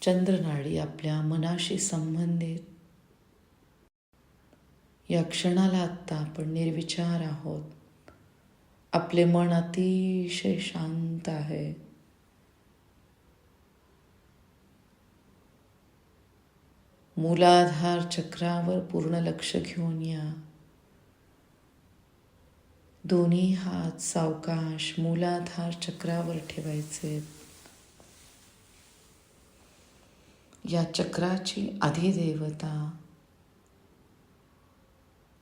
चंद्रनाडी आपल्या मनाशी संबंधित. या क्षणाला आत्ता आपण निर्विचार आहोत. आपले मन अतिशय शांत आहे. मूलाधार चक्रावर पूर्ण लक्ष घेऊन या. दोन्ही हात सावकाश मूलाधार चक्रावर ठेवायचे. या चक्राची अधिदेवता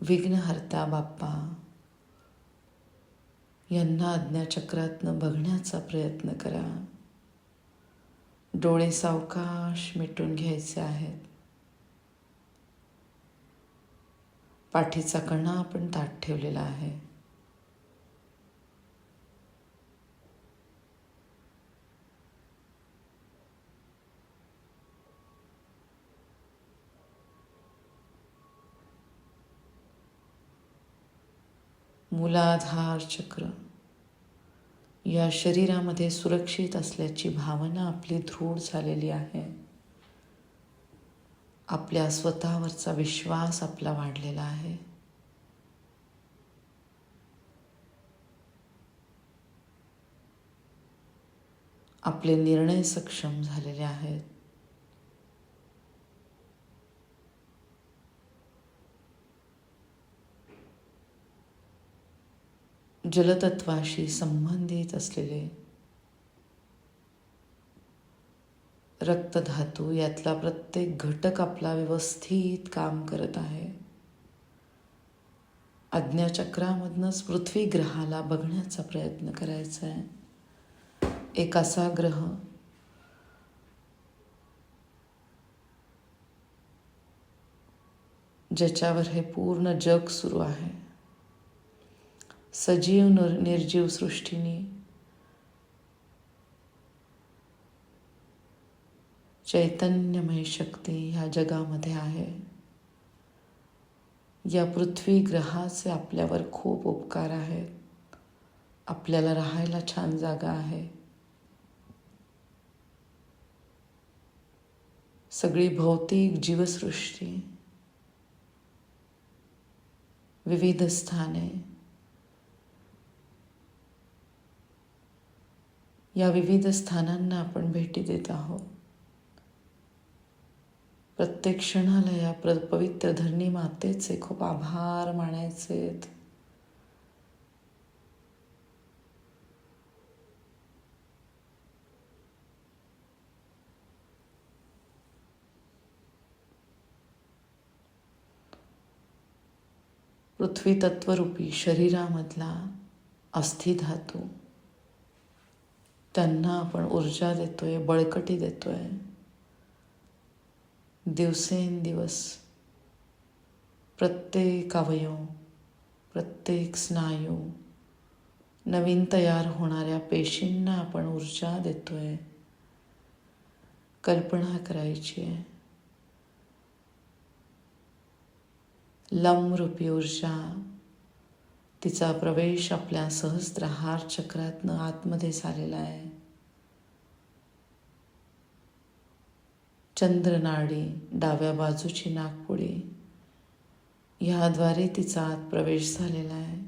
विघ्नहर्ता बाप्पा यांना आज्ञाचक्रातनं बघण्याचा प्रयत्न करा. डोळे सावकाश मिटून घ्यायचे आहेत. पाठीचा कणा आपण ताट ठेवलेला आहे. मूलाधार चक्र. या शरीरामध्ये सुरक्षित असल्याची भावना आपली दृढ झालेली आहे. आपल्या स्वतःवरचा विश्वास आपला वाढलेला आहे. आपले निर्णय सक्षम झालेले आहेत. जलतत्वाशी संबंधित असलेले रक्तधातू यातला प्रत्येक घटक आपला व्यवस्थित काम करत आहे. आज्ञाचक्रामधनंच पृथ्वी ग्रहाला बघण्याचा प्रयत्न करायचा आहे. एक असा ग्रह ज्याच्यावर हे पूर्ण जग सुरू आहे. सजीव निर निर्जीव सृष्टीने. चैतन्यमय शक्ती ह्या जगामध्ये आहे. या पृथ्वी ग्रहाचे आपल्यावर खूप उपकार आहेत. आपल्याला राहायला छान जागा आहे. सगळी भौतिक जीवसृष्टी. विविध स्थाने. या विविध स्थानांना आपण भेटी देत आहोत. प्रत्येक क्षणाला या प्र पवित्र धरणी मातेचे खूप आभार मानायचे पृथ्वी तत्वरूपी शरीरामधला अस्थिधातू त्यांना आपण ऊर्जा देतोय बळकटी देतोय. दिवसेंदिवस प्रत्येक अवयव प्रत्येक स्नायू नवीन तयार होणाऱ्या पेशींना आपण ऊर्जा देतोय. कल्पना करायची आहे. लमरूपी ऊर्जा तिचा प्रवेश आपल्या सहस्त्रहार चक्रातनं आतमध्ये झालेला आहे. चंद्रनाडी डाव्या बाजूची नागपुडी ह्याद्वारे तिचा आत प्रवेश झालेला आहे.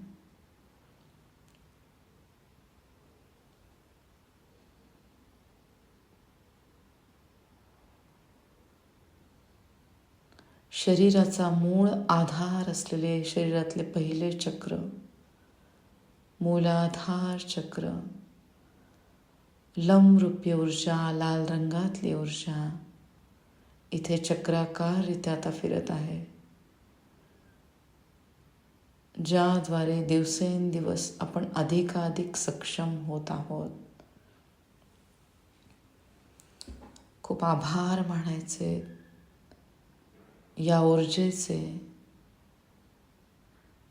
शरीराचा मूळ आधार असलेले शरीरातले पहिले चक्र मूलाधार चक्र लंबरूपी ऊर्जा लाल रंगातली ऊर्जा इथे चक्राकाररित्या आता फिरत आहे. ज्याद्वारे दिवसेंदिवस आपण अधिकाधिक सक्षम होत आहोत. खूप आभार मानायचे. या ऊर्जेचे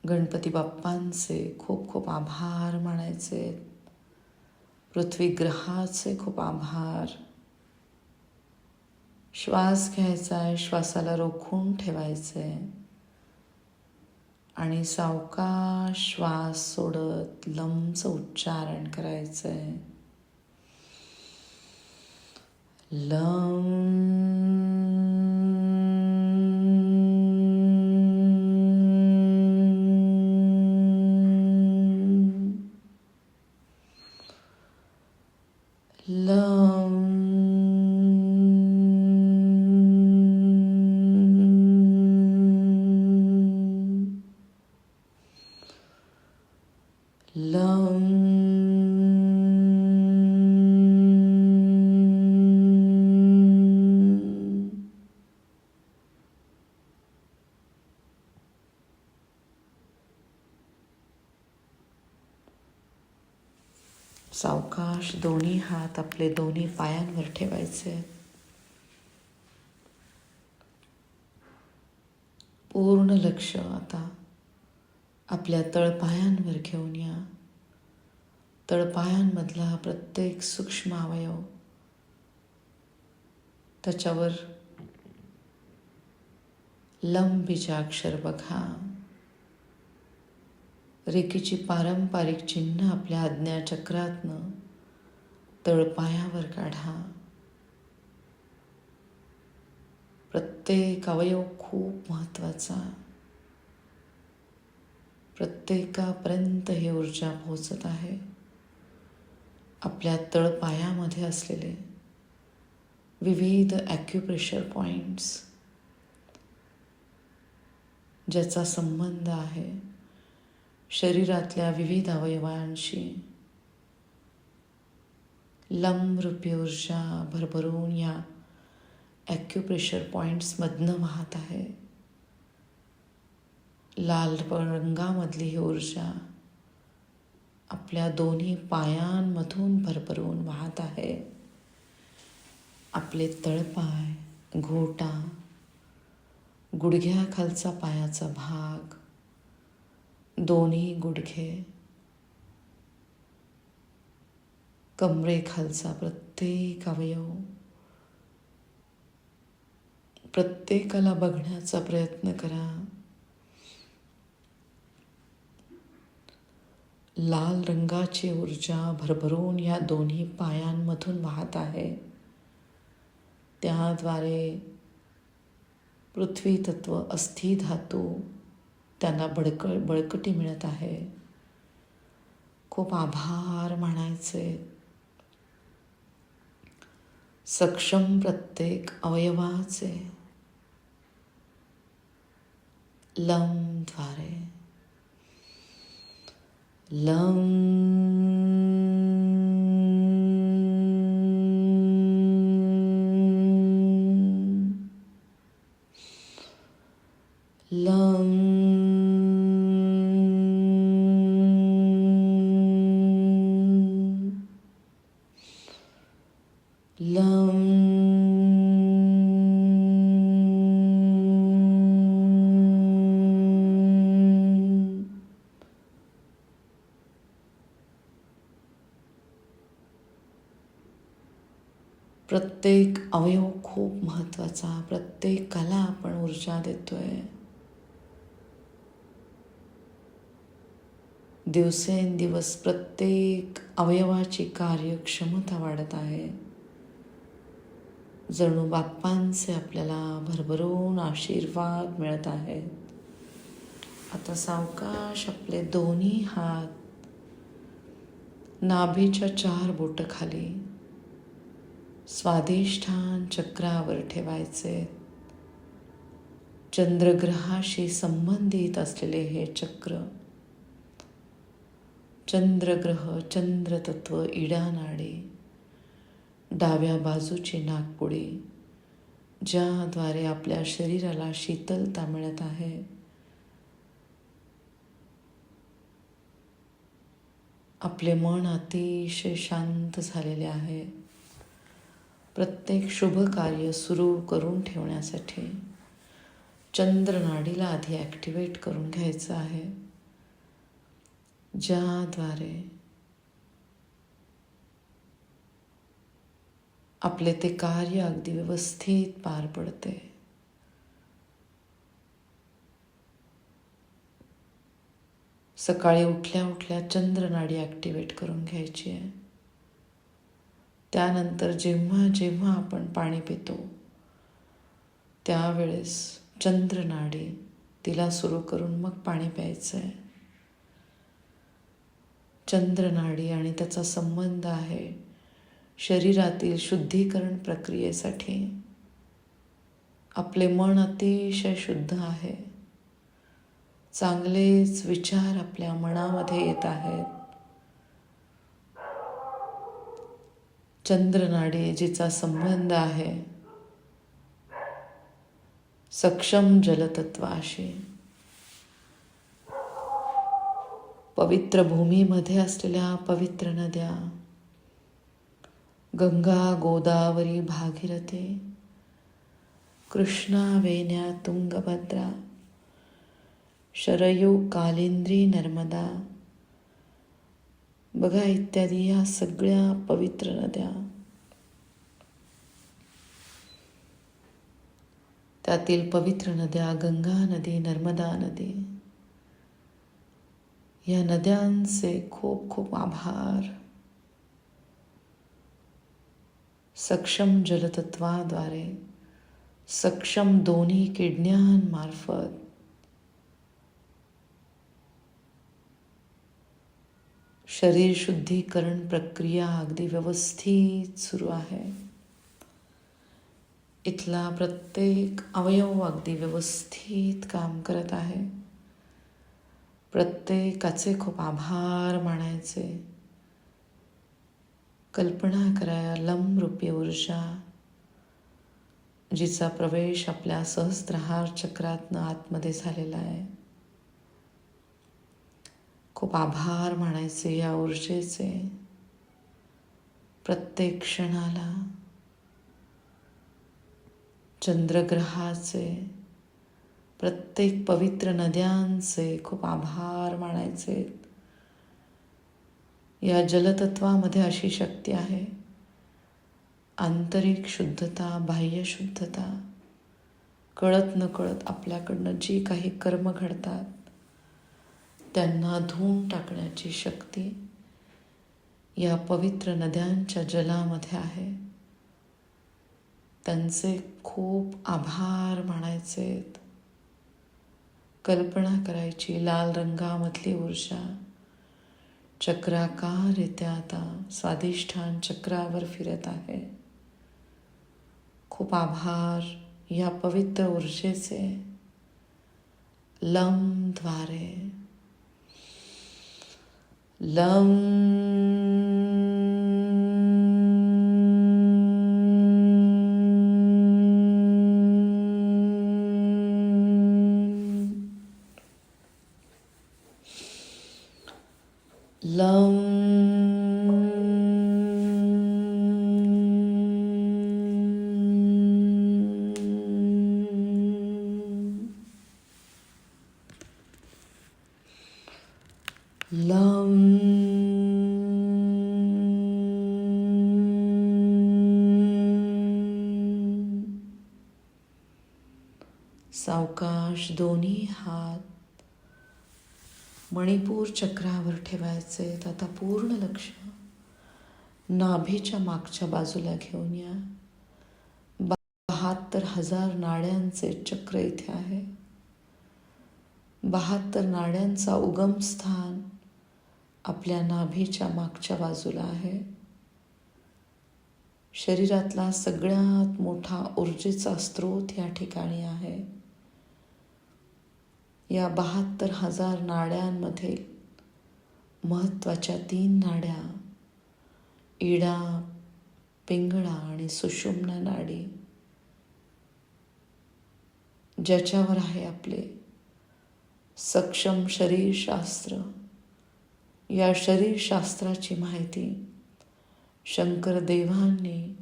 गणपती बाप्पांचे खूप खूप आभार मानायचे. पृथ्वी ग्रहाचे खूप आभार. श्वास घ्यायचा आहे श्वासाला रोखून ठेवायचं आहे आणि सावका श्वास सोडत लंबच उच्चारण करायचं आहे लम सावकाश दोन्ही हात आपले दोन्ही पायांवर ठेवायचे. पूर्ण लक्ष आता आपल्या तळपायांवर घेऊन या. तळपायांमधला प्रत्येक सूक्ष्म अवयव त्याच्यावर लम अक्षर बघा. रेखीची पारंपरिक चिन्ह आपल्या आज्ञाचक्रातनं तळपायावर काढा. प्रत्येक अवयव खूप महत्त्वाचा प्रत्येकापर्यंत ही ऊर्जा पोहोचत आहे. आपल्या तळपायामध्ये असलेले विविध ॲक्युप्रेशर पॉईंट्स ज्याचा संबंध आहे शरीरातल्या विविध अवयवांशी लंबरूपी ऊर्जा भरभरून या ॲक्युप्रेशर पॉईंट्समधनं वाहत आहे. लाल रंगामधली ही ऊर्जा आपल्या दोन्ही पायांमधून भरभरून वाहत आहे. आपले तळपाय घोटा गुडघ्याखालचा पायाचा भाग दोन्ही गुडघे कमरेखालचा प्रत्येक अवयव, प्रत्येकाला बघण्याचा प्रयत्न करा. लाल रंगाची ऊर्जा भरभरून या दोन्ही पायांमधून वाहत आहे. त्याद्वारे पृथ्वी तत्व अस्थि धातू त्यांना बळक बळकटी मिळत आहे. खूप आभार म्हणायचे सक्षम प्रत्येक अवयवाचे. लमद्वारे लम लम लम प्रत्येक अवयव खूप महत्त्वाचा प्रत्येकाला आपण ऊर्जा देतोय. दिवसेंदिवस प्रत्येक अवयवाची कार्यक्षमता वाढत आहे. जणू बाप्पांचे आपल्याला भरभरून आशीर्वाद मिळत आहेत. आता सावकाश आपले दोन्ही हात नाभीच्या चार बोट खाली. स्वाधिष्ठान चक्रावर ठेवायचे. चंद्रग्रहाशी संबंधित असलेले हे चक्र. चंद्रग्रह चंद्रतत्व इडानाडी डाव्या बाजूची नागपुडी ज्याद्वारे आपल्या शरीराला शीतलता मिळत आहे. आपले मन अतिशय शांत झालेले आहे. प्रत्येक शुभ कार्य सुरू करून ठेवण्यासाठी चंद्रनाडीला आधी ॲक्टिवेट करून घ्यायचं आहे. ज्याद्वारे आपले ते कार्य अगदी व्यवस्थित पार पडते. सकाळी उठल्या उठल्या चंद्रनाडी ॲक्टिवेट करून घ्यायची आहे. त्यानंतर जेव्हा जेव्हा आपण पाणी पितो त्यावेळेस चंद्रनाडी तिला सुरू करून मग पाणी प्यायचं आहे चंद्रनाडी आणि त्याचा संबंध आहे शरीरातील शुद्धीकरण प्रक्रियेसाठी. आपले मन अतिशय शुद्ध आहे. चांगलेच विचार आपल्या मनामध्ये येत आहेत. चंद्रनाडी जिचा संबंध आहे सक्षम जलतत्वाशी. पवित्र भूमीमध्ये असलेल्या पवित्र नद्या गंगा गोदावरी भागीरथे कृष्णा वेण्या तुंगभद्रा शरयू कालिंद्री नर्मदा बघा इत्यादी या सगळ्या पवित्र नद्या. त्यातील पवित्र नद्या गंगा नदी, नर्मदा नदी. या नद्यांचे खूप खूप आभार. सक्षम जलतत्वाद्वारे सक्षम दोन्ही किडण्यांमार्फत शरीर शुद्धीकरण प्रक्रिया अगदी व्यवस्थित सुरू आहे. इथला प्रत्येक अवयव अगदी व्यवस्थित काम करत आहे. प्रत्येकाचे खूप आभार मानायचे. कल्पना कराया लमरूपी ऊर्जा जिचा प्रवेश आपल्या सहस्त्रहार चक्रातनं आतमध्ये झालेला आहे. खूप आभार म्हणायचे या ऊर्जेचे. प्रत्येक क्षणाला चंद्रग्रहाचे प्रत्येक पवित्र नद्यांचे खूप आभार मानायचे या जलतत्वामध्ये अशी शक्ती आहे. आंतरिक शुद्धता बाह्य शुद्धता. कळत न कळत आपल्याकडनं जी काही कर्म घडतात त्यांना धुवून टाकण्याची शक्ती या पवित्र नद्यांच्या जलामध्ये आहे. त्यांचे खूप आभार मानायचेत. कल्पना करायची लाल रंगामधली ऊर्जा चक्राकाररित्या आता स्वाधिष्ठान चक्रावर फिरत आहे. खूप आभार या पवित्र ऊर्जेचे लमद्वारे. लम लं दोन्ही हात मणिपूर चक्रावर ठेवायचे. आता पूर्ण लक्ष नाभीच्या मागच्या बाजूला घेऊन या. बहात्तर हजार नाड्यांचे चक्र इथे आहे. बहात्तर नाड्यांचा उगम स्थान आपल्या नाभीच्या मागच्या बाजूला आहे. शरीरातला सगळ्यात मोठा ऊर्जेचा स्रोत या ठिकाणी आहे. या बहात्तर हजार नाड्यांमध्ये महत्त्वाच्या तीन नाड्या इडा पिंगळा आणि सुषुम्ना नाडी ज्याच्यावर आहे आपले सक्षम शरीरशास्त्र. या शरीरशास्त्राची माहिती शंकर देवांनी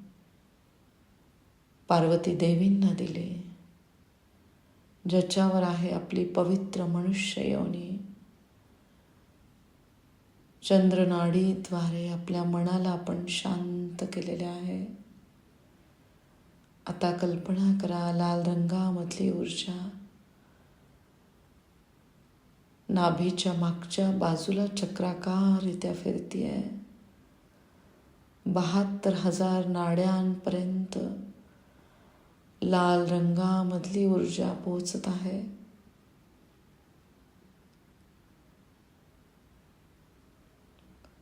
पार्वती देवींना दिली. ज्याच्यावर आहे आपली पवित्र मनुष्य योनी. चंद्रनाडीद्वारे आपल्या मनाला आपण शांत केलेले आहे. आता कल्पना करा लाल रंगामधली ऊर्जा. नाभीच्या मागच्या बाजूला चक्राकाररित्या फिरतीये. बहात्तर हजार नाड्यांपर्यंत लाल रंगामधली ऊर्जा पोचत आहे.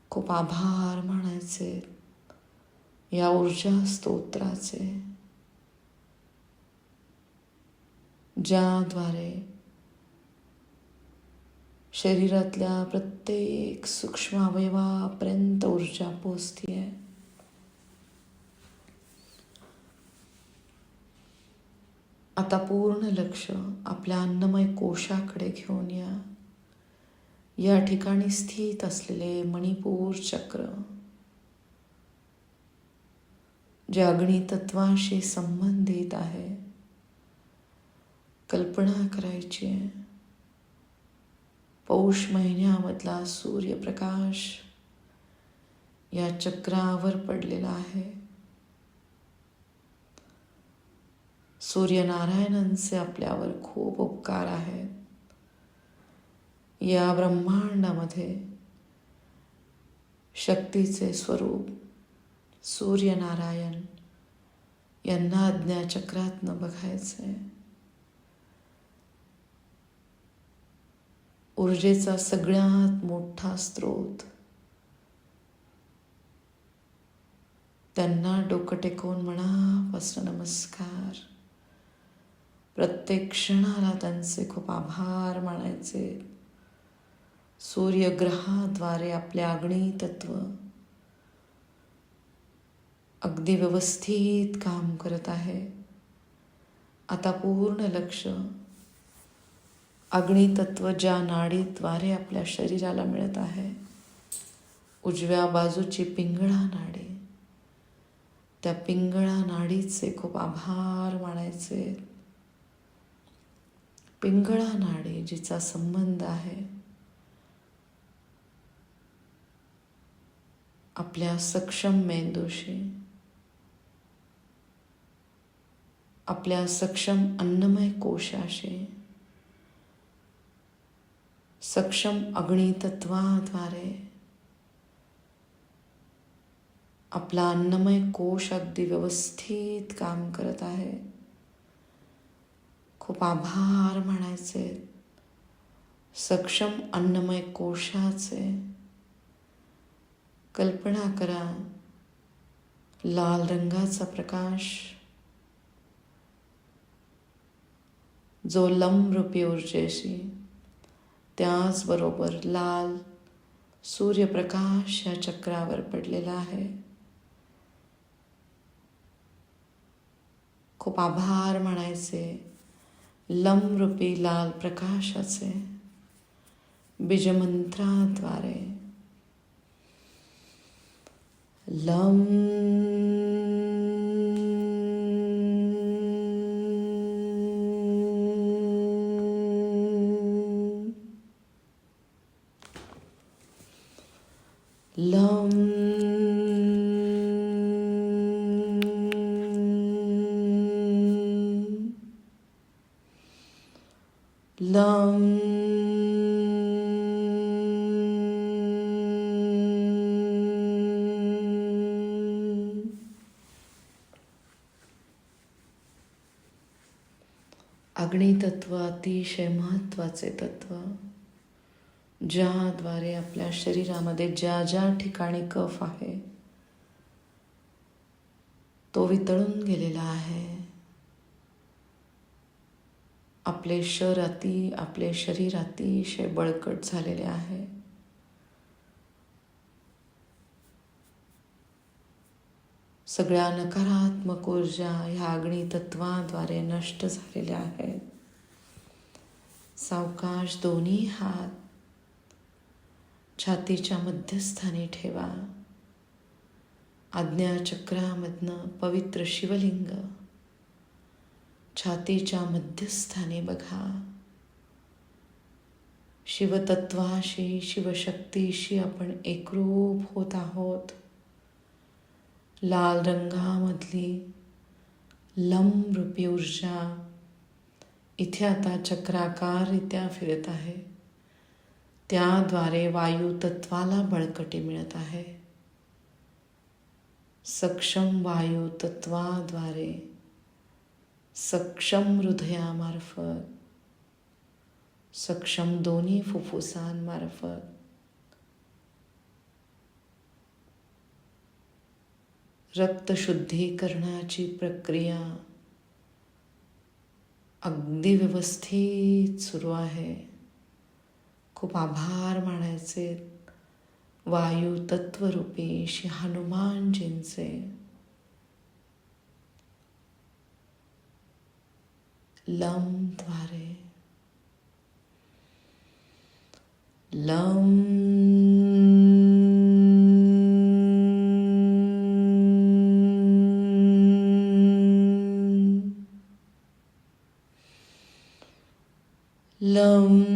खूप आभार म्हणायचे या ऊर्जा स्तोत्राचे. ज्याद्वारे शरीरातल्या प्रत्येक सूक्ष्म अवयवापर्यंत ऊर्जा पोचतीये आता पूर्ण लक्ष आपल्या अन्नमय कोशाकडे घेऊन या. या ठिकाणी स्थित असलेले मणिपूर चक्र जे अग्नितत्वाशी संबंधित आहे कल्पना करायची आहे. पौष महिन्यामधला सूर्यप्रकाश या चक्रावर पडलेला आहे. सूर्यनारायणांचे आपल्यावर खूप उपकार आहेत या ब्रह्मांडामध्ये शक्तीचे स्वरूप सूर्यनारायण यांना अज्ञाचक्रातनं बघायचंय. ऊर्जेचा सगळ्यात मोठा स्रोत त्यांना डोकं टेकवून मनापासून नमस्कार. प्रत्येक क्षणाला त्यांचे खूप आभार मानायचे. सूर्यग्रहाद्वारे आपले अग्नी तत्व अगदी व्यवस्थित काम करत आहे. आता पूर्ण लक्ष अग्नितत्व ज्या नाडीद्वारे आपल्या शरीराला मिळत आहे उजव्या बाजूची पिंगळा नाडी त्या पिंगळा नाडीचे खूप आभार मानायचे. पिंगळा नाडी जिचा संबंध आहे आपल्या सक्षम मेंदूशी आपल्या सक्षम अन्नमय कोशाशी सक्षम अग्नितत्वाद्वारे आपला अन्नमय कोश अगदी व्यवस्थित काम करत आहे. खूप आभार म्हणायचे. सक्षम अन्नमय कोशाचे. कल्पना करा लाल रंगाचा प्रकाश जो लंबरूपी ऊर्जेशी त्याचबरोबर लाल सूर्यप्रकाश या चक्रावर पडलेला आहे. खूप आभार म्हणायचे. लमरूपी लाल प्रकाशाचे बीजमंत्राद्वारे. लम अग्नितत्व अतिशय महत्त्वाचे तत्व. ज्याद्वारे आपल्या शरीरामध्ये ज्या ज्या ठिकाणी कफ आहे तो वितळून गेलेला आहे. आपले शर अति आपले शरीर अतिशय बळकट झालेले आहे. सगळ्या नकारात्मक ऊर्जा ह्या अग्नितत्वाद्वारे नष्ट झालेल्या आहेत. सावकाश दोन्ही हात छातीच्या मध्यस्थानी ठेवा. आज्ञाचक्रामधनं पवित्र शिवलिंग छातीच्या मध्यस्थानी बघा. शिवतत्वाशी शिवशक्तीशी आपण एकरूप होत आहोत. लाल रंगामधली लंबरूपी ऊर्जा इथे आता चक्राकाररित्या फिरत आहे. त्याद्वारे वायू तत्वाला बळकटी मिळत आहे. सक्षम वायू तत्वाद्वारे सक्षम हृदयामार्फत सक्षम दोन्ही फुफ्फुसांमार्फत रक्तशुद्धीकरणाची प्रक्रिया अगदी व्यवस्थित सुरू आहे. खूप आभार मानायचे. वायू तत्वरूपी श्री हनुमानजींचे लमद्वारे लम lum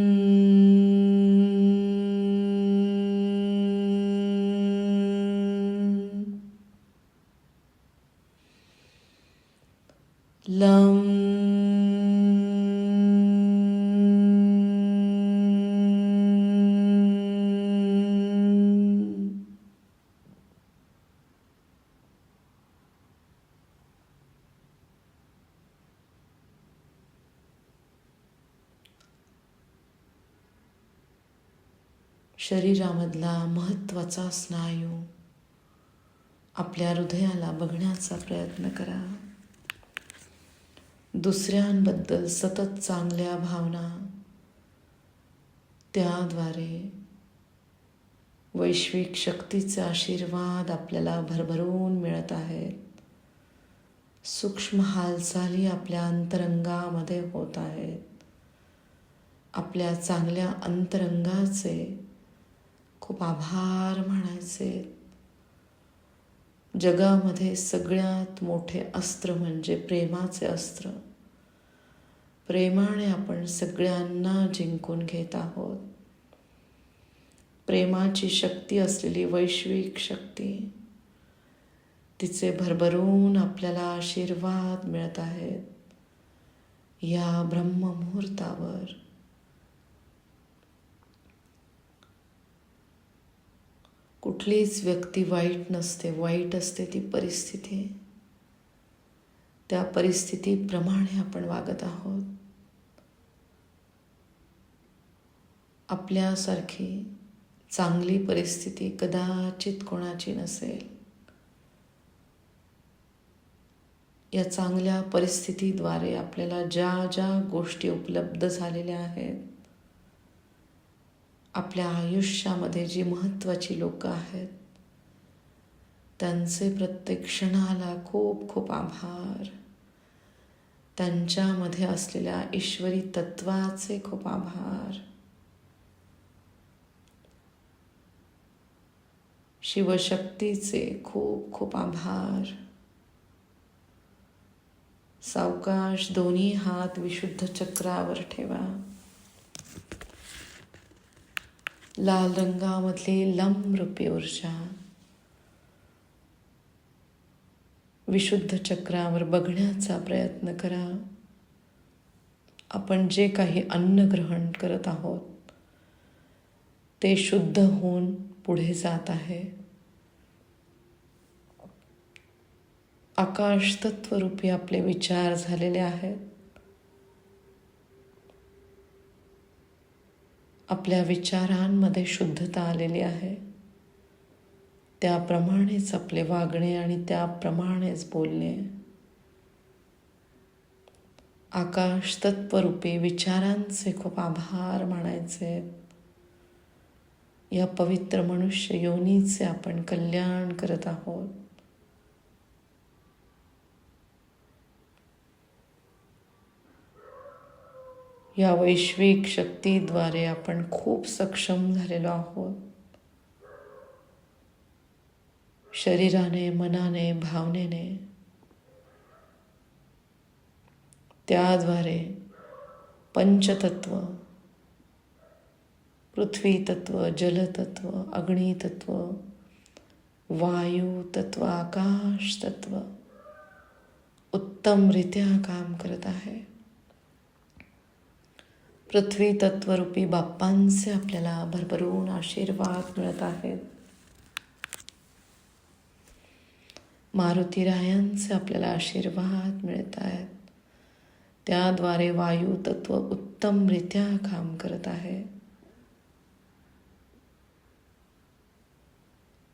शरीरामधला महत्त्वाचा स्नायू आपल्या हृदयाला बघण्याचा प्रयत्न करा. दुसऱ्यांबद्दल सतत चांगल्या भावना त्याद्वारे वैश्विक शक्तीचे आशीर्वाद आपल्याला भरभरून मिळत आहेत. सूक्ष्म हालचाली आपल्या अंतरंगामध्ये होत आहेत. आपल्या चांगल्या अंतरंगाचे खूप आभार म्हणायचे. जगामध्ये सगळ्यात मोठे अस्त्र म्हणजे प्रेमाचे अस्त्र. प्रेमाने आपण सगळ्यांना जिंकून घेत आहोत. प्रेमाची शक्ती असलेली वैश्विक शक्ती तिचे भरभरून आपल्याला आशीर्वाद मिळत आहेत. या ब्रह्ममुहूर्तावर कुठलीच व्यक्ती वाईट नसते वाईट असते ती परिस्थिती. त्या परिस्थितीप्रमाणे आपण वागत आहोत. आपल्यासारखी चांगली परिस्थिती कदाचित कोणाची नसेल. या चांगल्या परिस्थितीद्वारे आपल्याला ज्या ज्या गोष्टी उपलब्ध झालेल्या आहेत आपल्या आयुष्यामध्ये जी महत्त्वाची लोकं आहेत त्यांचे प्रत्येक क्षणाला खूप खूप आभार. त्यांच्यामध्ये असलेल्या ईश्वरी तत्वाचे खूप आभार. शिवशक्तीचे खूप खूप आभार. सावकाश दोन्ही हात विशुद्ध चक्रावर ठेवा. लाल रंगामधली लम्रूपी ऊर्जा विशुद्ध चक्रावर बघण्याचा प्रयत्न करा. आपण जे काही अन्न ग्रहण करत आहोत ते शुद्ध होऊन पुढे जात आहे. आकाश तत्वरूपी आपले विचार झालेले आहेत. आपल्या विचारांमध्ये शुद्धता आलेली आहे. त्याप्रमाणेच आपले वागणे आणि त्याप्रमाणेच बोलणे. आकाश तत्वरूपी विचारांचे खूप आभार मानायचे. या पवित्र मनुष्य योनीचे आपण कल्याण करत आहोत. या वैश्विक शक्तीद्वारे आपण खूप सक्षम झालेलो आहोत. शरीराने, मनाने, भावनेने. त्याद्वारे पंचतत्व पृथ्वी तत्व जलतत्व, अग्नितत्व वायू तत्व आकाश तत्व उत्तमरित्या काम करत आहे. पृथ्वी तत्वरूपी बाप्पांचे आपल्याला भरभरून आशीर्वाद मिळत आहेत. मारुतीरायांचे आपल्याला आशीर्वाद मिळत आहेत. त्याद्वारे वायू तत्व उत्तमरित्या काम करत आहे.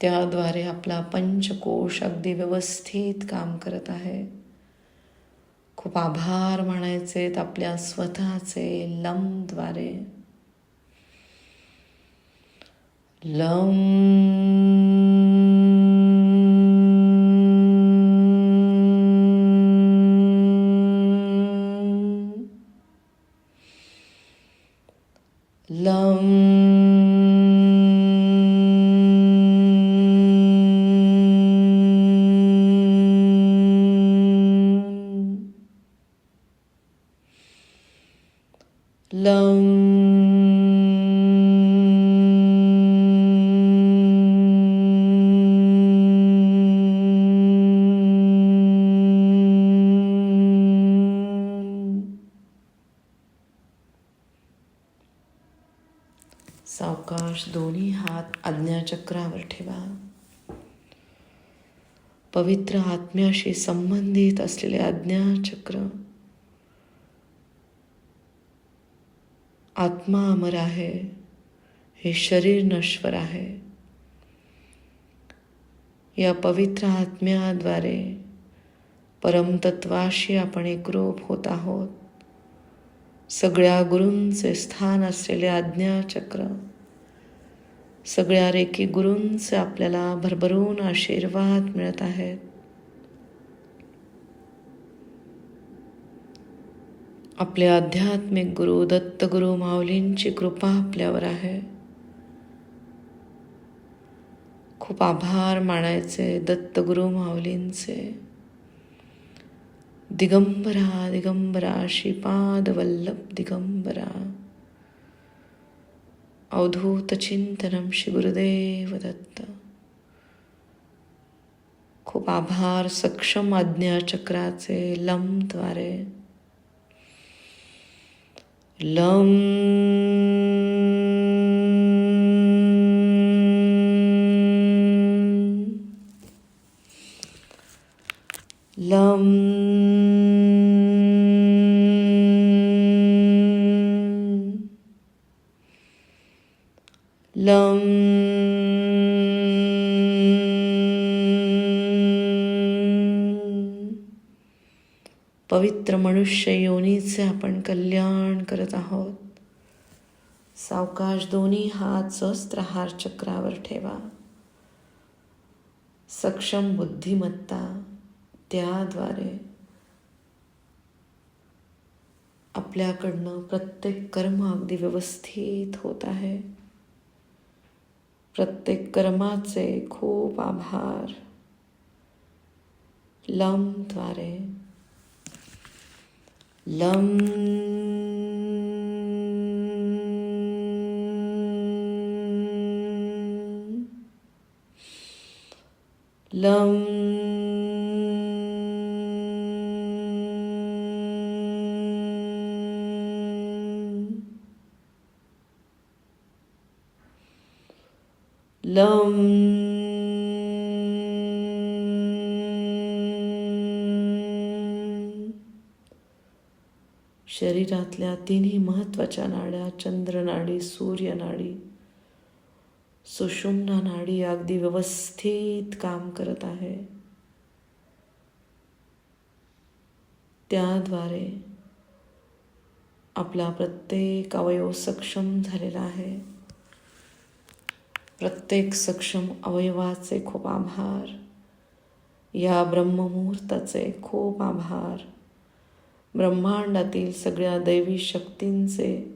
त्याद्वारे आपला पंचकोश अगदी व्यवस्थित काम करत आहे. खूप आभार म्हणायचे आपल्या स्वतःचे लमद्वारे. लम लम सावकाश दोन्ही हात आज्ञाचक्रावर ठेवा. पवित्र आत्म्याशी संबंधित असलेले आज्ञाचक्र. आत्मा अमर आहे हे शरीर नश्वर आहे. या पवित्र आत्म्याद्वारे परमतत्वाशी आपण एकरूप होत आहोत. सगळ्या गुरूंचे स्थान असलेले आज्ञाचक्र. सगळ्या रेखी गुरूंचे आपल्याला भरभरून आशीर्वाद मिळत आहेत. आपले आध्यात्मिक गुरु दत्तगुरु माऊलींची कृपा आपल्यावर आहे. खूप आभार मानायचे दत्तगुरु माऊलींचे. दिगंबरा दिगंबरा श्रीपाद वल्लभ दिगंबरा. अवधूतचिंतनम गुरुदेव दत्त खूप आभार सक्षम आज्ञाचक्राचे लमद्वारे लम लम मनुष्य योनीचे आपण कल्याण करत आहोत. सावकाश दोन्ही हात सहस्त्रहार चक्रावर ठेवा. सक्षम बुद्धिमत्ता त्याद्वारे आपल्याकडनं प्रत्येक कर्म अगदी व्यवस्थित होत आहे. प्रत्येक कर्माचे खूप आभार. लमद्वारे लम लम शरीरातल्या तिन्ही महत्त्वाच्या नाड्या चंद्रनाडी सूर्यनाडी सुषुम्ना नाडी अगदी व्यवस्थित काम करत आहे. त्याद्वारे आपला प्रत्येक अवयव सक्षम झालेला आहे. प्रत्येक सक्षम अवयवाचे खूप आभार. या ब्रह्ममुहूर्ताचे खूप आभार. ब्रह्मांडातील सगळ्या दैवी शक्तींचे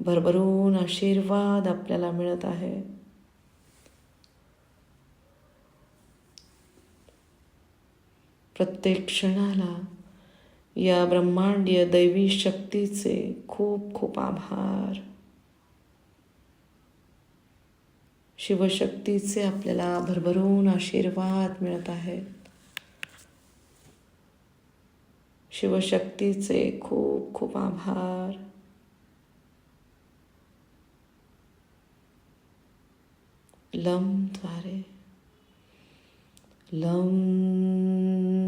भरभरून आशीर्वाद आपल्याला मिळत आहे. प्रत्येक क्षणाला या ब्रह्मांडीय दैवी शक्तीचे खूप खूप आभार. शिवशक्तीचे आपल्याला भरभरून आशीर्वाद मिळत आहेत शिवशक्तीचे खूप खूप आभार. लमद्वारे लम